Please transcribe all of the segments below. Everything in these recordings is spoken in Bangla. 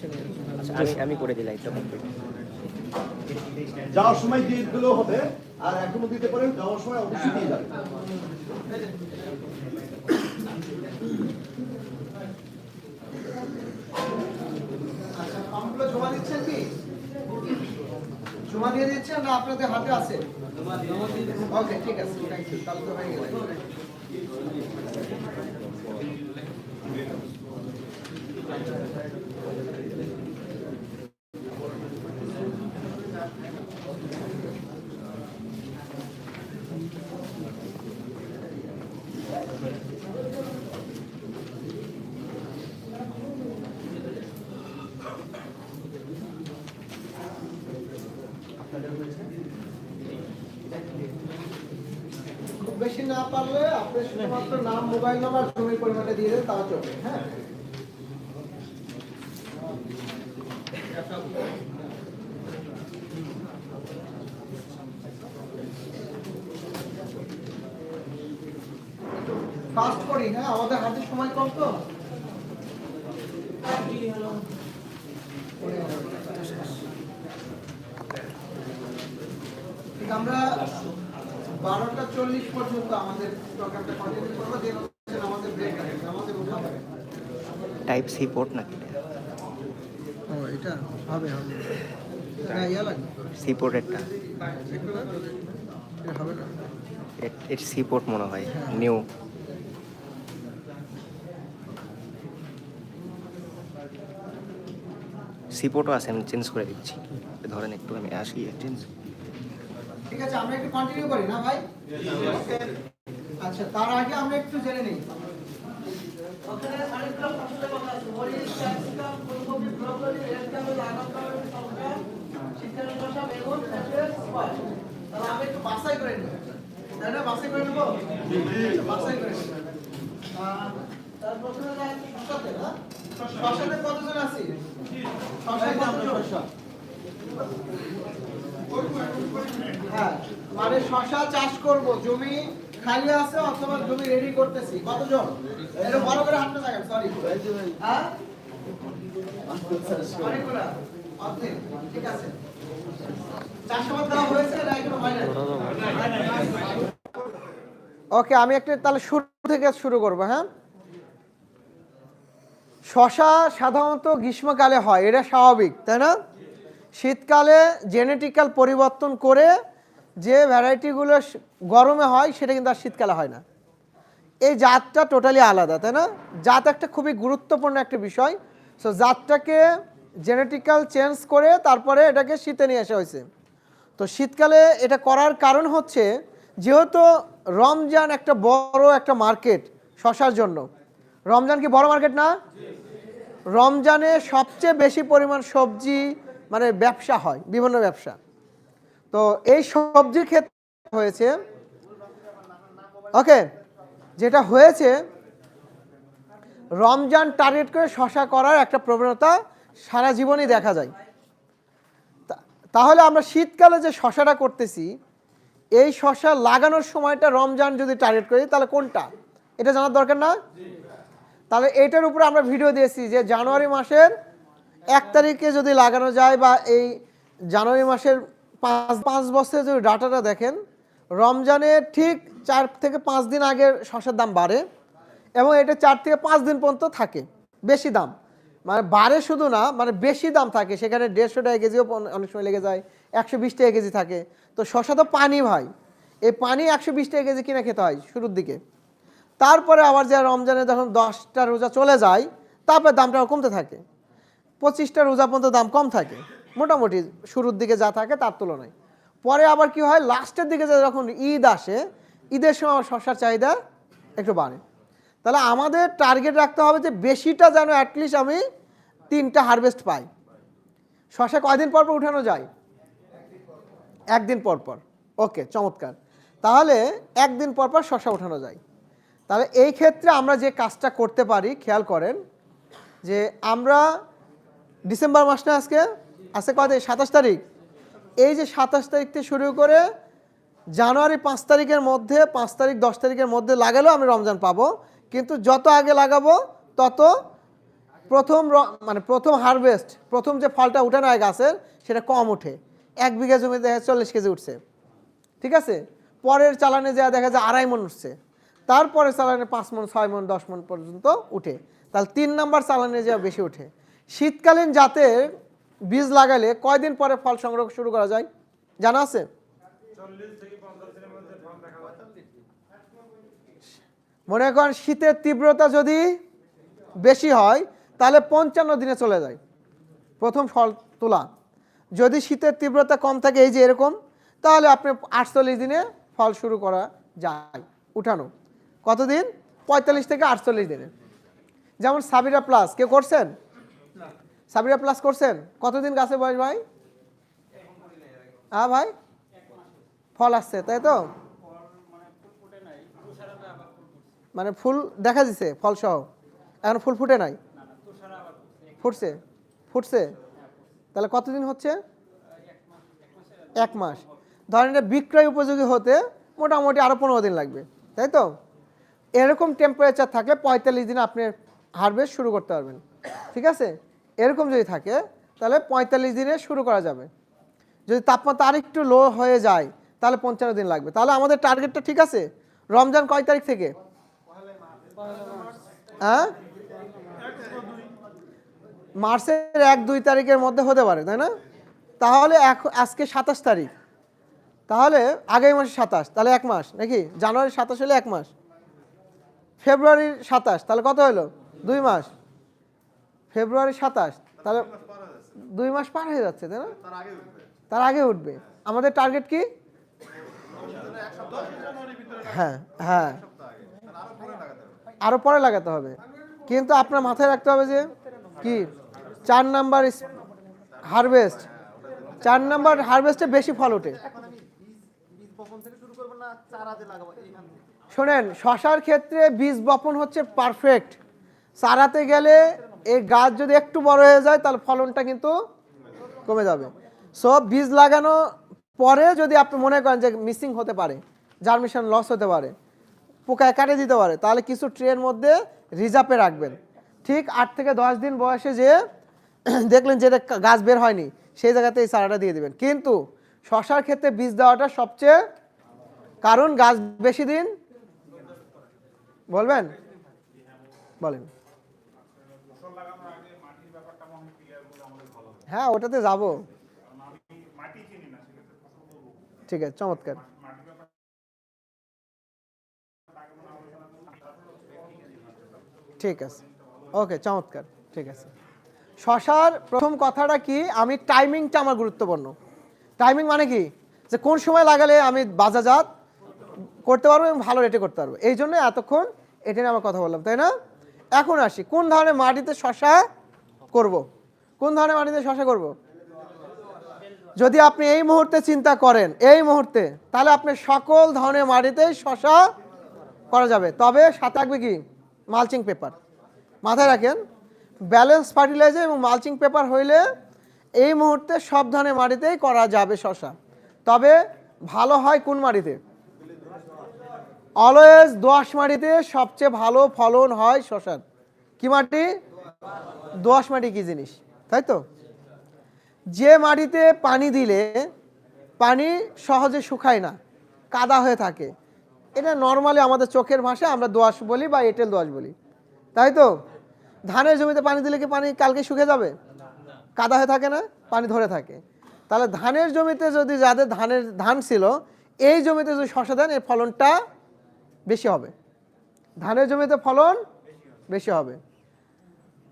আচ্ছা আমি আমি করে লাইটটা কমপ্লিট যাওয়ার সময় দিয়ে দিলেও হবে আর এখনও দিতে পারেন যাওয়ার সময় অবশ্যই দিয়ে যাবেন। আচ্ছা জমা দিচ্ছেন কি? জমা দিয়ে দিচ্ছেন না আপনাদের হাতে আছে? ওকে ঠিক আছে থ্যাংক ইউ তাহলে তো হয়ে গেল খুব বেশি না পারলে আপনি শুধুমাত্র নাম, মোবাইল নাম্বার জমির পরিমাণটা দিয়ে দেন, তাও চলবে হ্যাঁ? ফাস্ট করি হ্যাঁ? আমাদের হাতে সময় কম তো? আমরা বারোটা চল্লিশ পর্যন্ত আমাদের প্রোগ্রামটা কন্টিনিউ করব দেন আমাদের ব্রেক আছে আমাদের উঠাবে টাইপ সি পোর্ট নাকি? ও এটা হবে হবে। না ইয়া লাগবে? সি পোর্টেরটা এটা হবে না? এর সি পোর্ট মনে হয় নিউ সি পোর্টও আছে আমি চেঞ্জ করে দিচ্ছি। ধরেন একটু আমি আসি চেঞ্জ ঠিক আছে আমরা একটু কন্টিনিউ করি না ভাই? আচ্ছা তার আগে আমরা একটু জেনে নিই। বাছাই করে নেব আচ্ছা, করে। নিই আহ, প্রথমে যাই শসাতে না শসাতে কতজন আছি হ্যাঁ মানে শশা চাষ করব, জমি খালি আছে অথবা জমি রেডি করতেছি। কতজন? এটা বড় করে হাঁটতে থাকেন সরি হ্যাঁ? ঠিক আছে। ওকে, আমি একটা তাহলে শুরু থেকে শুরু করব হ্যাঁ? শশা সাধারণত গ্রীষ্মকালে হয়, এটা স্বাভাবিক, তাই না? শীতকালে জেনেটিক্যাল পরিবর্তন করে যে ভ্যারাইটিগুলো গরমে হয়, সেটা কিন্তু আর শীতকালে হয় না। এই জাতটা টোটালি আলাদা, তাই না? জাত একটা খুবই গুরুত্বপূর্ণ একটা বিষয়। সো জাতটাকে জেনেটিক্যাল চেঞ্জ করে তারপরে এটাকে শীতে নিয়ে আসা হয়েছে। তো শীতকালে এটা করার কারণ হচ্ছে, যেহেতু রমজান একটা বড় একটা মার্কেট শশার জন্য। রমজান কি বড় মার্কেট না? রমজানে সবচেয়ে বেশি পরিমাণ সবজি মানে ব্যবসা হয় বিভিন্ন ব্যবসা। তো এই সবজির ক্ষেত্রে হয়েছে ওকে যেটা হয়েছে রমজান টার্গেট করে শশা করার একটা প্রবণতা সারা জীবনই দেখা যায়। তাহলে আমরা শীতকালে যে শশাটা করতেছি এই শশা লাগানোর সময়টা রমজান যদি টার্গেট করি তাহলে কোনটা? এটা জানার দরকার না? তাহলে এটার উপরে আমরা ভিডিও দিয়েছি যে জানুয়ারি মাসের এক তারিখে যদি লাগানো যায় বা এই জানুয়ারি মাসের পাঁচ পাঁচ বছরের যদি ডাটাটা দেখেন রমজানের ঠিক চার থেকে পাঁচ দিন আগে শসার দাম বাড়ে এবং এটা চার থেকে পাঁচ দিন পর্যন্ত থাকে, বেশি দাম। মানে বাড়ে শুধু না মানে বেশি দাম থাকে। সেখানে দেড়শো টাকা কেজিও অনেক সময় লেগে যায়, একশো বিশ টাকা কেজি থাকে। তো শশা তো পানি ভাই, এই পানি একশো বিশ টাকা কেজি কিনে খেতে হয় শুরুর দিকে। তারপরে আবার যে রমজানে যখন দশটা রোজা চলে যায়, তারপরে দামটা কমতে থাকে। পঁচিশটা রোজা পর্যন্ত দাম কম থাকে। মোটামুটি শুরুর দিকে যা থাকে তার তুলনায়। পরে আবার কি হয়? লাস্টের দিকে যে যখন ঈদ আসে, ঈদের সময় আমার শসার চাহিদা একটু বাড়ে। তাহলে আমাদের টার্গেট রাখতে হবে যে বেশিটা যেন অ্যাটলিস্ট আমি তিনটা হারভেস্ট পাই। শসা কয়দিন পর পর উঠানো যায়? একদিন পর পর। ওকে চমৎকার। তাহলে একদিন পর পর শসা উঠানো যায়। তাহলে এই ক্ষেত্রে আমরা যে কাজটা করতে পারি, খেয়াল করেন যে আমরা ডিসেম্বর মাস না আজকে আজকে কত সাতাশ তারিখ। এই যে সাতাশ তারিখ থেকে শুরু করে জানুয়ারি পাঁচ তারিখের মধ্যে, পাঁচ তারিখ, দশ তারিখের মধ্যে লাগালেও আমি রমজান পাবো। কিন্তু যত আগে লাগাবো, তত প্রথম মানে প্রথম হারভেস্ট প্রথম যে ফলটা উঠে নেয় গাছের, সেটা কম ওঠে এক বিঘা জমিতে দেখা যায় চল্লিশ কেজি উঠছে। ঠিক আছে? পরের চালানে যা দেখা যায় আড়াই মন উঠছে। তারপরে চালানে পাঁচ মন, ছয় মন, দশ মন পর্যন্ত উঠে। তাহলে তিন নাম্বার চালানে যা বেশি উঠে। শীতকালীন জাতের বীজ লাগালে কয়দিন পরে ফল সংগ্রহ শুরু করা যায়? জানা আছে? মনে করেন শীতের তীব্রতা যদি বেশি হয়, তাহলে পঞ্চান্ন দিনে চলে যায়। প্রথম ফল তোলা। যদি শীতের তীব্রতা কম থাকে, এই যে এরকম, তাহলে আপনি আটচল্লিশ দিনে ফল শুরু করা যায় উঠানো। কতদিন? পঁয়তাল্লিশ থেকে আটচল্লিশ দিনে। যেমন সাবিরা প্লাস, কে করছেন? সাবিরা প্লাস করছেন? কতদিন গাছে বয়স ভাই? হ্যাঁ ভাই? ফল আসছে, তাই তো? মানে ফুল দেখা দিছে, ফল সহ। এখন ফুল ফুটে নাই? ফুটছে। ফুটছে? তাহলে কতদিন হচ্ছে? এক মাস। ধরেন বিক্রয় উপযোগী হতে মোটামুটি আরও পনেরো দিন লাগবে, তাই তো? এরকম টেম্পারেচার থাকলে পঁয়তাল্লিশ দিন আপনি হারভেস্ট শুরু করতে পারবেন। ঠিক আছে? এরকম যদি থাকে, তাহলে পঁয়তাল্লিশ দিনে শুরু করা যাবে। যদি তাপমাত্রা আরেকটু লো হয়ে যায়, তাহলে পঞ্চান্ন দিন লাগবে। তাহলে আমাদের টার্গেটটা ঠিক আছে? রমজান কয় তারিখ থেকে? হ্যাঁ? মার্চের এক দুই তারিখের মধ্যে হতে পারে, তাই না? তাহলে আজকে সাতাশ তারিখ। তাহলে আগামী মাসে সাতাশ, তাহলে এক মাস, নাকি? জানুয়ারি সাতাশ হলে এক মাস। ফেব্রুয়ারির সাতাশ, তাহলে কত হলো? দুই মাস। ফেব্রুয়ারি সাতাশ তাহলে দুই মাস পার হয়ে যাচ্ছে। তাই না? তার আগে উঠবে। আমাদের টার্গেট কি? হ্যাঁ হ্যাঁ। আরও পরে লাগাতে হবে। কিন্তু আপনার মাথায় রাখতে হবে যে কি? চার নাম্বার হারভেস্ট চার নাম্বার হারভেস্টে বেশি ফল ওঠে। শোনেন শশার ক্ষেত্রে বীজ বপন হচ্ছে পারফেক্ট চারাতে গেলে এই গাছ যদি একটু বড় হয়ে যায়, তাহলে ফলনটা কিন্তু কমে যাবে। সব বীজ লাগানো পরে যদি আপনি মনে করেন যে মিসিং হতে পারে জার্মিশন লস হতে পারে পোকায় কাটে দিতে পারে, তাহলে কিছু ট্রের মধ্যে রিজার্ভে রাখবেন। ঠিক আট থেকে দশ দিন বয়সে যে দেখলেন যেটা গাছ বের হয়নি, সেই জায়গাতে এই চারাটা দিয়ে দেবেন। কিন্তু শশার ক্ষেত্রে বীজ দেওয়াটা সবচেয়ে কারণ গাছ বেশি দিন বলবেন? বলেন। হ্যাঁ ওটাতে যাব। ঠিক আছে, চমৎকার। ঠিক আছে। ওকে, চমৎকার। ঠিক আছে। শশার প্রথম কথাটা কি? আমি টাইমিংটা আমার গুরুত্বপূর্ণ। টাইমিং মানে কি? যে কোন সময় লাগালে আমি বাজাজাত করতে পারব এবং ভালো রেটে করতে পারব। এই জন্য এতক্ষণ এটা নিয়ে আমার কথা বললাম, তাই না? এখন আসি, কোন ধরনের মাটিতে শশা করব। কোন ধরনের মাটিতে শশা করব। যদি আপনি এই মুহূর্তে চিন্তা করেন, এই মুহূর্তে, তাহলে আপনি সকল ধরনের মাটিতেই শশা করা যাবে। তবে সাথে থাকবে কি? Mulching paper. মাথায় রাখেন, ব্যালেন্স ফার্টিলাইজার এবং মালচিং পেপার হইলে এই মুহূর্তে সব ধরনের মাটিতেই করা যাবে শশা। তবে ভালো হয় কোন মাটিতে? অলওয়েজ দোআঁশ মাটিতে সবচেয়ে ভালো ফলন হয় শশার। কি মাটি? দোআঁশ মাটি কি জিনিস? তাই তো? যে মাটিতে পানি দিলে পানি সহজে শুকায় না, কাদা হয়ে থাকে। এটা নর্মালি আমাদের চোখের ভাষায় আমরা দোআঁশ বলি বা এঁটেল দোআঁশ বলি। তাই তো? ধানের জমিতে পানি দিলে কি পানি কালকে শুকে যাবে? কাদা হয়ে থাকে না, পানি ধরে থাকে। তাহলে ধানের জমিতে যদি যাদের ধানের ধান ছিল, এই জমিতে যদি শশা দেন, এর ফলনটা বেশি হবে। ধানের জমিতে ফলন বেশি হবে।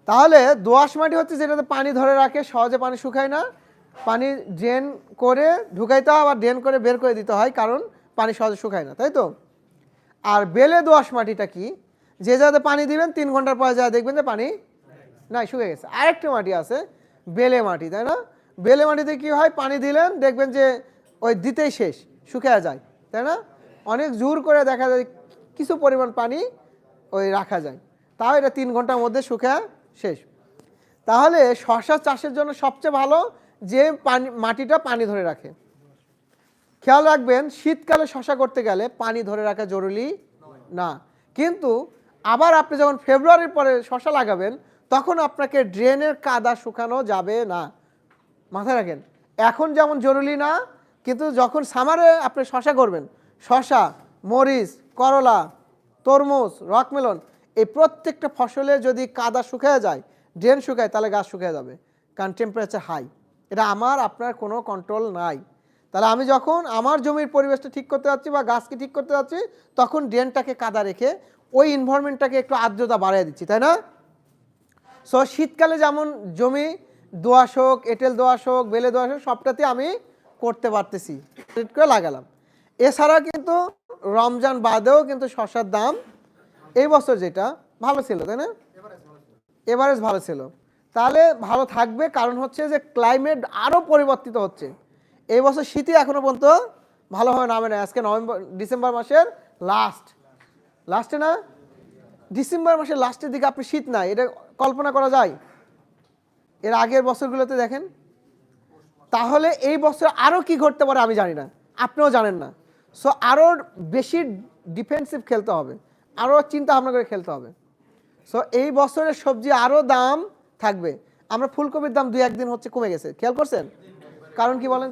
তাহলে দোআঁশ মাটি হচ্ছে যেটাতে পানি ধরে রাখে, সহজে পানি শুকায় না। পানি ড্রেন করে ঢুকাইতে হয় আবার ড্রেন করে বের করে দিতে হয়, কারণ পানি সহজে শুকায় না, তাই তো? আর বেলে দোআঁশ মাটিটা কি? যে যাতে পানি দিবেন, তিন ঘণ্টার পরে যা দেখবেন যে পানি নাই শুকে গেছে। আরেকটা মাটি আছে, বেলে মাটি, তাই না? বেলে মাটিতে কি হয়? পানি দিলেন, দেখবেন যে ওই দিতেই শেষ, শুকিয়ে যায়, তাই না? অনেক জোর করে দেখা যায়, কিছু পরিমাণ পানি ওই রাখা যায়। তাও এটা তিন ঘণ্টার মধ্যে শুকা শেষ। তাহলে শশা চাষের জন্য সবচেয়ে ভালো যে পানি, মাটিটা পানি ধরে রাখে। খেয়াল রাখবেন, শীতকালে শশা করতে গেলে পানি ধরে রাখা জরুরি না। কিন্তু আবার আপনি যখন ফেব্রুয়ারির পরে শশা লাগাবেন, তখন আপনাকে ড্রেনের কাদা শুকানো যাবে না। মাথায় রাখেন, এখন যেমন জরুরি না, কিন্তু যখন সামারে আপনি শশা করবেন শশা মরিচ, করলা, তরমুজ, রকমেলন এই প্রত্যেকটা ফসলে যদি কাদা শুকিয়ে যায়, ড্রেন শুকায়, তাহলে গাছ শুকিয়ে যাবে। কারণ টেম্পারেচার হাই এটা আমার, আপনার কোনো কন্ট্রোল নাই। তাহলে আমি যখন আমার জমির পরিবেশটা ঠিক করতে যাচ্ছি বা গাছকে ঠিক করতে যাচ্ছি, তখন ড্রেনটাকে কাদা রেখে ওই এনভায়রনমেন্টটাকে একটু আর্দ্রতা বাড়িয়ে দিচ্ছি, তাই না? সো শীতকালে যেমন জমি দোয়াশ হোক, এঁটেল দোয়াশ হোক, বেলে দোয়াশ হোক সবটাতে আমি করতে পারতেছি। করে লাগালাম। এছাড়া কিন্তু রমজান বাদেও কিন্তু শশার দাম এই বছর যেটা, ভালো ছিল, তাই না? এভারেজ ভালো ছিল। তাহলে ভালো থাকবে কারণ হচ্ছে যে ক্লাইমেট আরও পরিবর্তিত হচ্ছে। এই বছর শীতই এখনও পর্যন্ত ভালোভাবে নামে না আজকে নভেম্বর, ডিসেম্বর মাসের লাস্ট লাস্টে না? ডিসেম্বর মাসের লাস্টের দিকে আপনি শীত নাই, এটা কল্পনা করা যায়? এর আগের বছরগুলোতে দেখেন। তাহলে এই বছর আরও কি ঘটতে পারে আমি জানি না। আপনিও জানেন না। সো আরও বেশি ডিফেন্সিভ খেলতে হবে। আরও চিন্তা ভাবনা করে খেলতে হবে। সো এই বছরের সবজি আরও দাম থাকবে। আমরা ফুলকপির দাম দুই একদিন হচ্ছে কমে গেছে। খেয়াল করছেন? কারণ কি বলেন